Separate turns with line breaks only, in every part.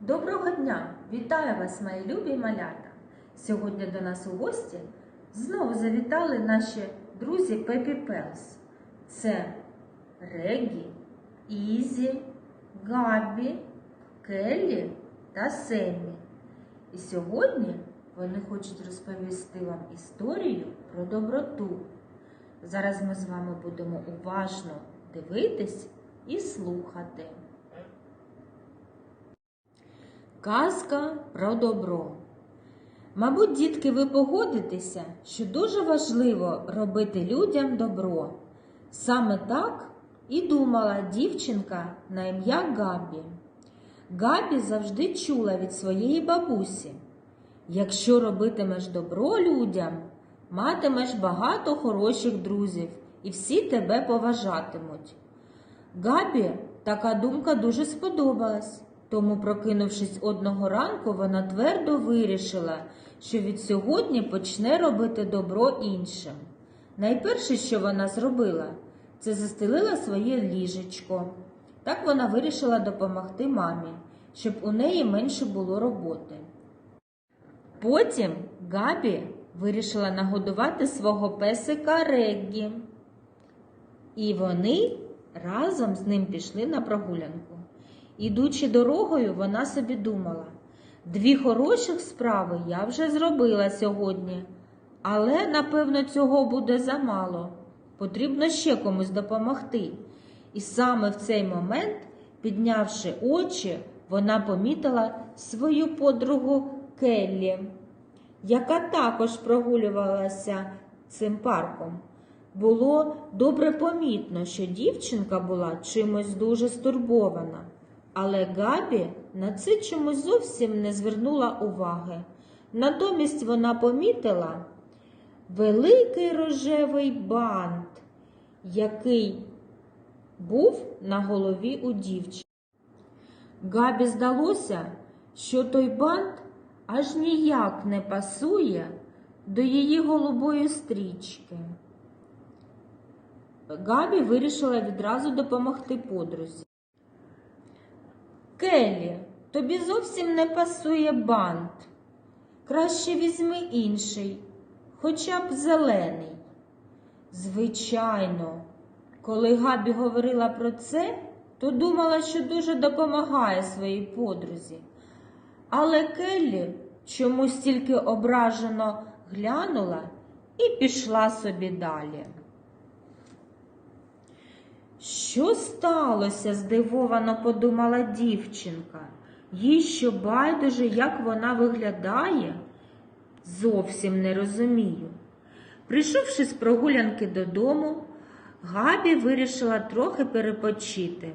Доброго дня! Вітаю вас, мої любі малята! Сьогодні до нас у гості знову завітали наші друзі Пепі Пелс. Це Регі, Ізі, Габі, Келлі та Семі. І сьогодні вони хочуть розповісти вам історію про доброту. Зараз ми з вами будемо уважно дивитись і слухати. Казка про добро. Мабуть, дітки, ви погодитеся, що дуже важливо робити людям добро. Саме так і думала дівчинка на ім'я Габі. Габі завжди чула від своєї бабусі: якщо робитимеш добро людям, матимеш багато хороших друзів і всі тебе поважатимуть. Габі така думка дуже сподобалась, тому, прокинувшись одного ранку, вона твердо вирішила, що від сьогодні почне робити добро іншим. Найперше, що вона зробила, це застелила своє ліжечко. Так вона вирішила допомогти мамі, щоб у неї менше було роботи. Потім Габі вирішила нагодувати свого песика Реггі. І вони разом з ним пішли на прогулянку. Ідучи дорогою, вона собі думала: дві хороших справи я вже зробила сьогодні, але, напевно, цього буде замало. Потрібно ще комусь допомогти. І саме в цей момент, піднявши очі, вона помітила свою подругу Келлі, яка також прогулювалася цим парком. Було добре помітно, що дівчинка була чимось дуже стурбована, але Габі на це чомусь зовсім не звернула уваги. Натомість вона помітила великий рожевий бант, який був на голові у дівчини. Габі здалося, що той бант аж ніяк не пасує до її голубої стрічки. Габі вирішила відразу допомогти подрузі. Келлі, тобі зовсім не пасує бант. Краще візьми інший, хоча б зелений. Звичайно, коли Габі говорила про це, то думала, що дуже допомагає своїй подрузі. Але Келлі чомусь тільки ображено глянула і пішла собі далі. Що сталося? здивовано подумала дівчинка. Їй що байдуже, як вона виглядає? Зовсім не розумію. Прийшовши з прогулянки додому, Габі вирішила трохи перепочити,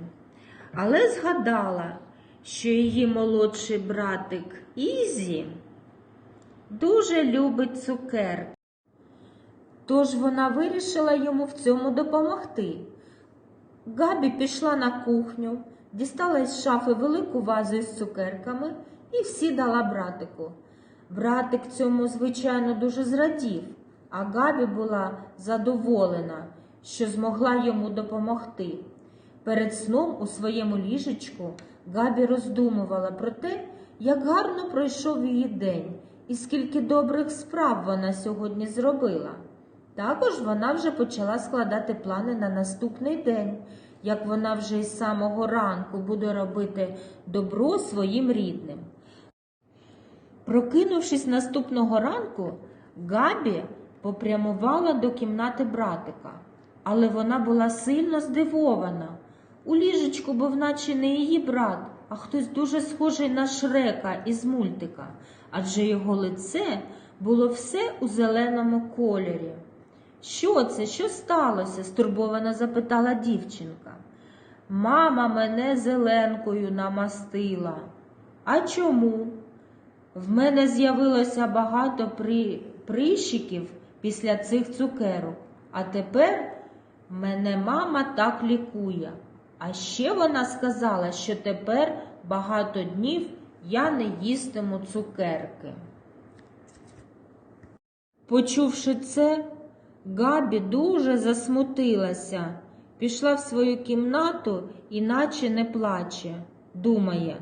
але згадала, що її молодший братик Ізі дуже любить цукерки. Тож вона вирішила йому в цьому допомогти. Габі пішла на кухню, дістала із шафи велику вазу із цукерками і всі дала братику. Братик цьому, звичайно, дуже зрадів, а Габі була задоволена, що змогла йому допомогти. Перед сном у своєму ліжечку Габі роздумувала про те, як гарно пройшов її день і скільки добрих справ вона сьогодні зробила. Також вона вже почала складати плани на наступний день, як вона вже із самого ранку буде робити добро своїм рідним. Прокинувшись наступного ранку, Габі попрямувала до кімнати братика, але вона була сильно здивована. У ліжечку був наче не її брат, а хтось дуже схожий на шрека із мультика, адже його лице було все у зеленому кольорі. Що це? Що сталося? стурбовано запитала дівчинка. Мама мене зеленкою намастила. А чому? В мене з'явилося багато при... прищиків після цих цукерок, а тепер мене мама так лікує. А ще вона сказала, що тепер багато днів я не їстиму цукерки. Почувши це, Габі дуже засмутилася, пішла в свою кімнату і наче не плаче. Думає,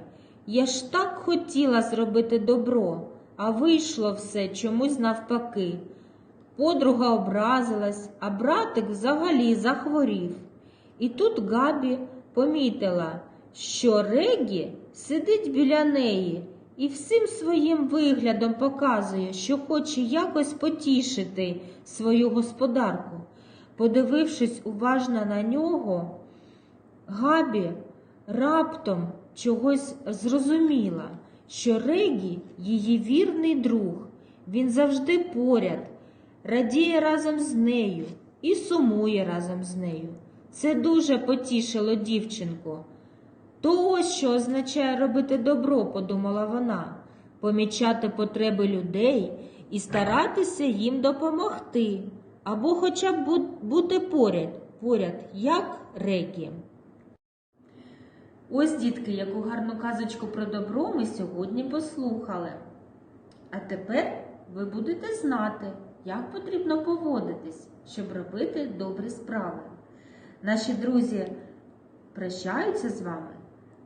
Я ж так хотіла зробити добро, а вийшло все чомусь навпаки. Подруга образилась, а братик взагалі захворів. І тут Габі помітила, що Регі сидить біля неї і всім своїм виглядом показує, що хоче якось потішити свою господарку. Подивившись уважно на нього, Габі раптом чогось зрозуміла, що Регі її вірний друг. Він завжди поряд, радіє разом з нею і сумує разом з нею. Це дуже потішило дівчинку. То ось що означає робити добро, подумала вона, помічати потреби людей і старатися їм допомогти, або хоча б бути поряд, поряд, як Регі. Ось, дітки, яку гарну казочку про добро ми сьогодні послухали. А тепер ви будете знати, як потрібно поводитись, щоб робити добрі справи. Наші друзі прощаються з вами.